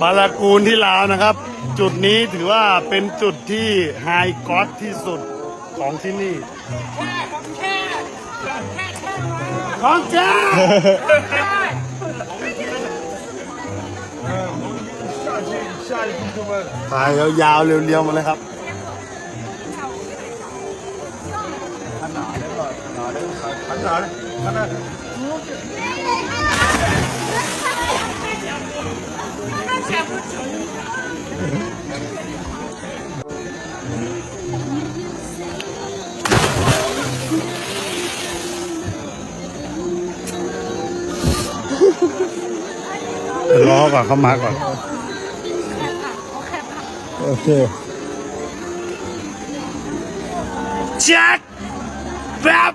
บาลากูนที่ลาวนะครับ จุดนี้ถือว่าเป็นจุดที่ไฮกอตที่สุดของที่นี่ของแท้ถ่ายยาวๆเรียวๆมาเลยครับขนาดเลยขนาดเลยขนาดเลย รอก่อนเข้ามาก่อน โอเคแจ็คแบบ